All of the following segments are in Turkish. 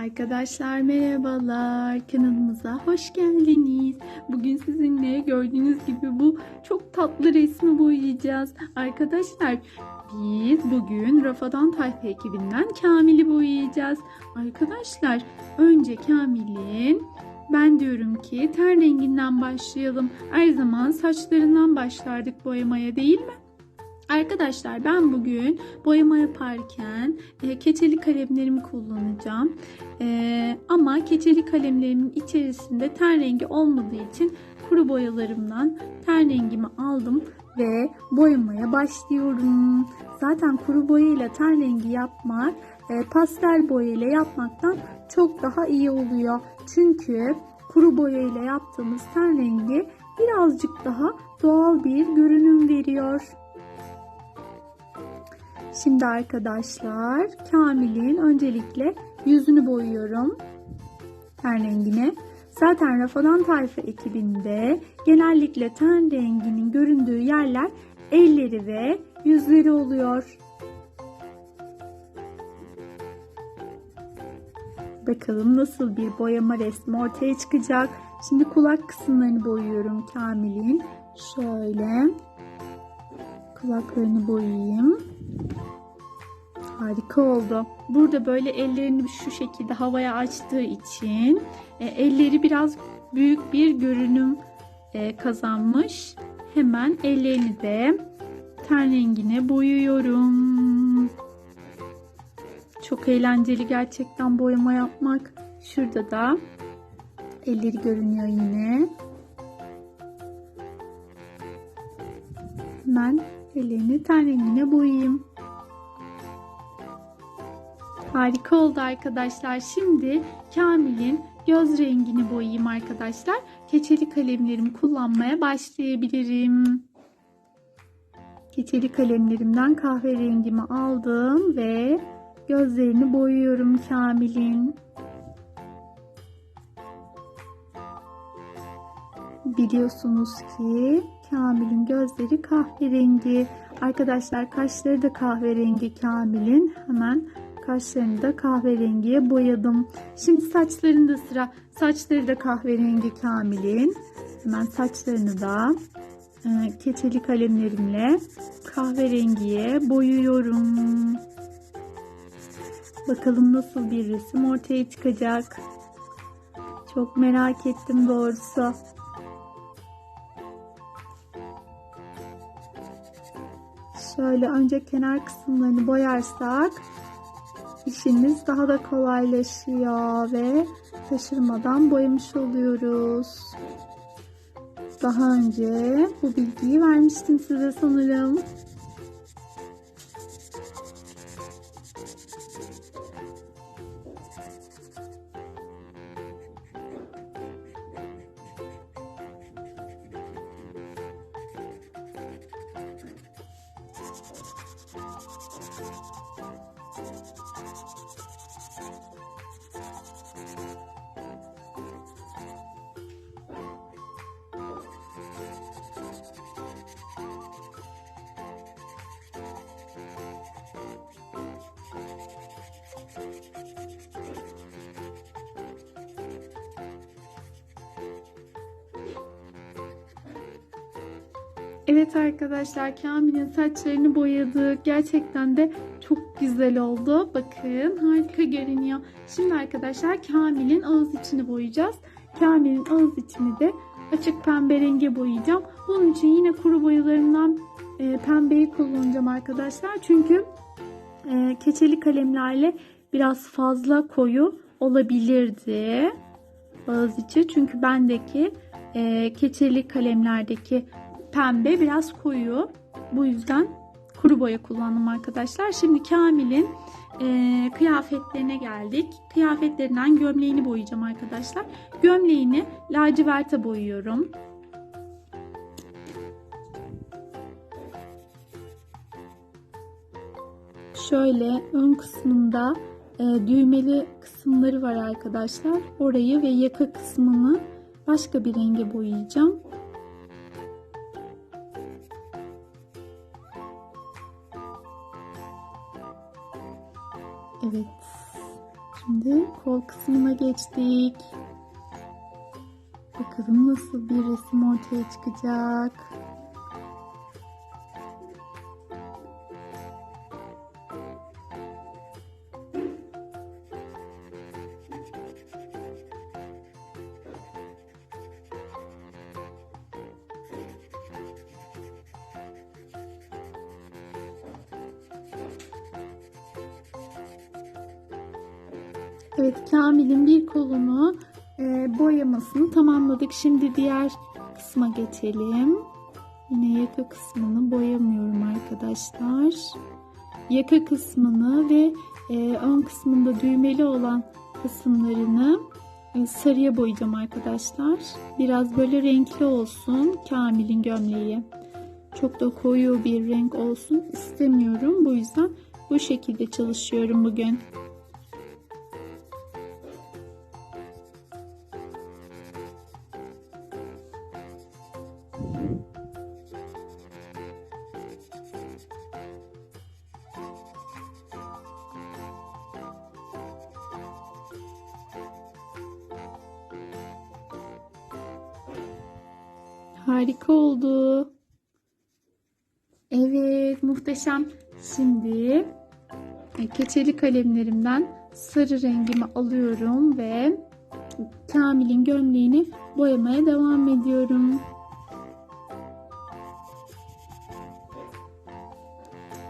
Arkadaşlar merhabalar kanalımıza hoş geldiniz. Bugün sizinle gördüğünüz gibi bu çok tatlı resmi boyayacağız. Arkadaşlar biz bugün Rafadan Tayfa ekibinden Kamil'i boyayacağız. Arkadaşlar önce Kamil'in ben diyorum ki ten renginden başlayalım. Her zaman saçlarından başlardık boyamaya değil mi? Arkadaşlar ben bugün boyama yaparken e, keçeli kalemlerimi kullanacağım. E, ama keçeli kalemlerimin içerisinde ten rengi olmadığı için kuru boyalarımdan ten rengimi aldım ve boyamaya başlıyorum. Zaten kuru boya ile ten rengi yapmak e, pastel boya ile yapmaktan çok daha iyi oluyor. Çünkü kuru boya ile yaptığımız ten rengi birazcık daha doğal bir görünüm veriyor. Şimdi arkadaşlar Kamil'in öncelikle yüzünü boyuyorum. Ten rengine. Zaten Rafadan Tayfa ekibinde genellikle ten renginin göründüğü yerler elleri ve yüzleri oluyor. Bakalım nasıl bir boyama resmi ortaya çıkacak. Şimdi kulak kısımlarını boyuyorum Kamil'in. Şöyle kulaklarını boyayayım. Harika oldu. Burada böyle ellerini şu şekilde havaya açtığı için e, elleri biraz büyük bir görünüm e, kazanmış. Hemen ellerini de ten rengine boyuyorum. Çok eğlenceli gerçekten boyama yapmak. Şurada da elleri görünüyor yine. Hemen ellerini ten rengine boyayayım. Harika oldu arkadaşlar. Şimdi Kamil'in göz rengini boyayayım arkadaşlar. Keçeli kalemlerimi kullanmaya başlayabilirim. Keçeli kalemlerimden kahverengimi aldım ve gözlerini boyuyorum Kamil'in. Biliyorsunuz ki Kamil'in gözleri kahverengi. Arkadaşlar kaşları da kahverengi Kamil'in. Hemen kaşlarını da kahverengiye boyadım. Şimdi saçlarında sıra. Saçları da kahverengi Kamil'in. Hemen saçlarını da e, keçeli kalemlerimle kahverengiye boyuyorum. Bakalım nasıl bir resim ortaya çıkacak. Çok merak ettim doğrusu. Şöyle önce kenar kısımlarını boyarsak işimiz daha da kolaylaşıyor ve taşırmadan boyamış oluyoruz. Daha önce bu bilgiyi vermiştim size sanırım. Evet arkadaşlar Kamil'in saçlarını boyadık. Gerçekten de çok güzel oldu. Bakın harika görünüyor. Şimdi arkadaşlar Kamil'in ağız içini boyayacağız. Kamil'in ağız içini de açık pembe renge boyayacağım. Bunun için yine kuru boyalarımdan e, pembeyi kullanacağım arkadaşlar. Çünkü e, keçeli kalemlerle biraz fazla koyu olabilirdi ağız içi. Çünkü bendeki e, keçeli kalemlerdeki pembe biraz koyu. Bu yüzden kuru boya kullandım arkadaşlar. Şimdi Kamil'in e, kıyafetlerine geldik. Kıyafetlerinden gömleğini boyayacağım arkadaşlar. Gömleğini laciverte boyuyorum. Şöyle ön kısmında e, düğmeli kısımları var arkadaşlar. Orayı ve yaka kısmını başka bir renge boyayacağım. Evet. Şimdi kol kısmına geçtik. Bakalım nasıl bir resim ortaya çıkacak. Evet Kamil'in bir kolunu e, boyamasını tamamladık. Şimdi diğer kısma geçelim. Yine yaka kısmını boyamıyorum arkadaşlar. Yaka kısmını ve e, ön kısmında düğmeli olan kısımlarını e, sarıya boyayacağım arkadaşlar. Biraz böyle renkli olsun Kamil'in gömleği. Çok da koyu bir renk olsun istemiyorum. Bu yüzden bu şekilde çalışıyorum bugün. Harika oldu. Evet, muhteşem. Şimdi e, keçeli kalemlerimden sarı rengimi alıyorum ve Kamil'in gömleğini boyamaya devam ediyorum.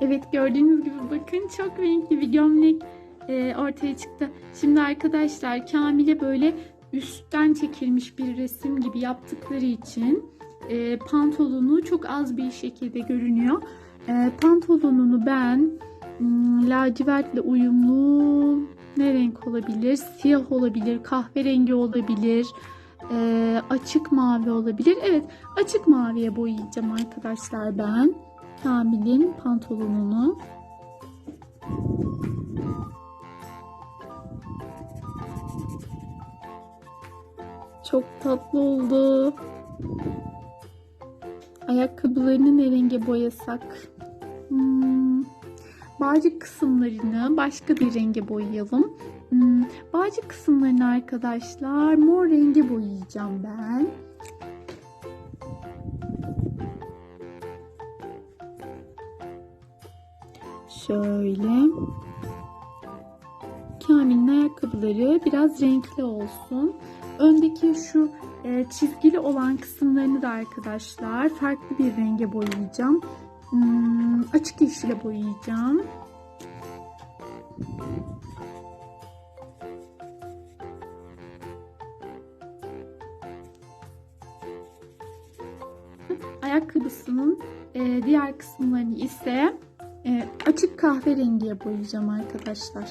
Evet gördüğünüz gibi bakın çok renkli bir gömlek e, ortaya çıktı. Şimdi arkadaşlar Kamil'e böyle üstten çekilmiş bir resim gibi yaptıkları için e, pantolonu çok az bir şekilde görünüyor. E, pantolonunu ben hmm, lacivertle uyumlu ne renk olabilir? Siyah olabilir, kahverengi olabilir, e, açık mavi olabilir. Evet açık maviye boyayacağım arkadaşlar ben. Kamil'in pantolonunu. Çok tatlı oldu. Ayakkabılarını ne renge boyasak? Hmm, bağcık kısımlarını başka bir renge boyayalım. Hmm, bağcık kısımlarını arkadaşlar mor renge boyayacağım ben. Şöyle. Kamil'in ayakkabıları biraz renkli olsun. Öndeki şu e, çizgili olan kısımlarını da arkadaşlar farklı bir renge boyayacağım. Hmm, açık yeşile boyayacağım. Ayakkabısının e, diğer kısımlarını ise e, açık kahverengiye boyayacağım arkadaşlar.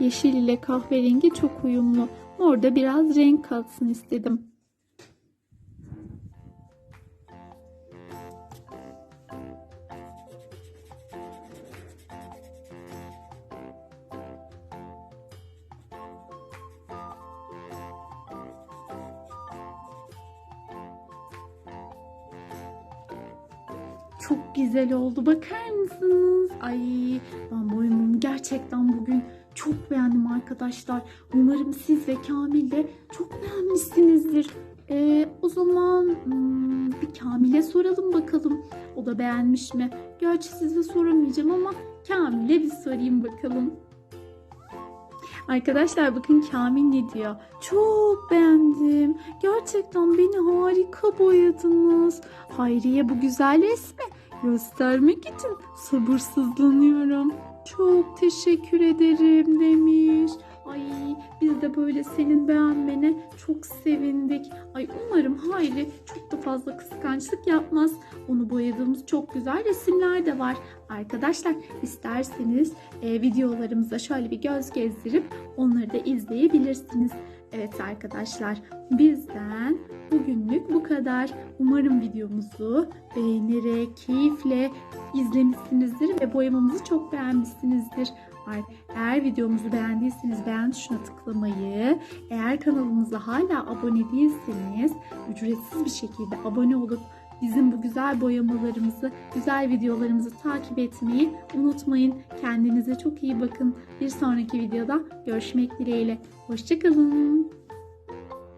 Yeşil ile kahverengi çok uyumlu. Orada biraz renk katsın istedim. Çok güzel oldu. Bakar mısınız? Ay ben boyumumu gerçekten bugün çok beğendim arkadaşlar. Umarım siz ve Kamil de çok beğenmişsinizdir. Ee, o zaman hmm, bir Kamil'e soralım bakalım. O da beğenmiş mi? Gerçi size soramayacağım ama Kamil'e bir sorayım bakalım. Arkadaşlar bakın Kamil ne diyor? Çok beğendim. Gerçekten beni harika boyadınız. Hayriye bu güzel resmi göstermek için sabırsızlanıyorum. Çok teşekkür ederim demiş. Ay biz de böyle senin beğenmene çok sevindik. Ay umarım Hayri çok da fazla kıskançlık yapmaz. Onu boyadığımız çok güzel resimler de var. Arkadaşlar isterseniz e, videolarımıza şöyle bir göz gezdirip onları da izleyebilirsiniz. Evet arkadaşlar bizden bugünlük bu kadar. Umarım videomuzu beğenerek, keyifle izlemişsinizdir ve boyamamızı çok beğenmişsinizdir. Eğer videomuzu beğendiyseniz beğen tuşuna tıklamayı, eğer kanalımıza hala abone değilseniz ücretsiz bir şekilde abone olup bizim bu güzel boyamalarımızı, güzel videolarımızı takip etmeyi unutmayın. Kendinize çok iyi bakın. Bir sonraki videoda görüşmek dileğiyle. Hoşçakalın.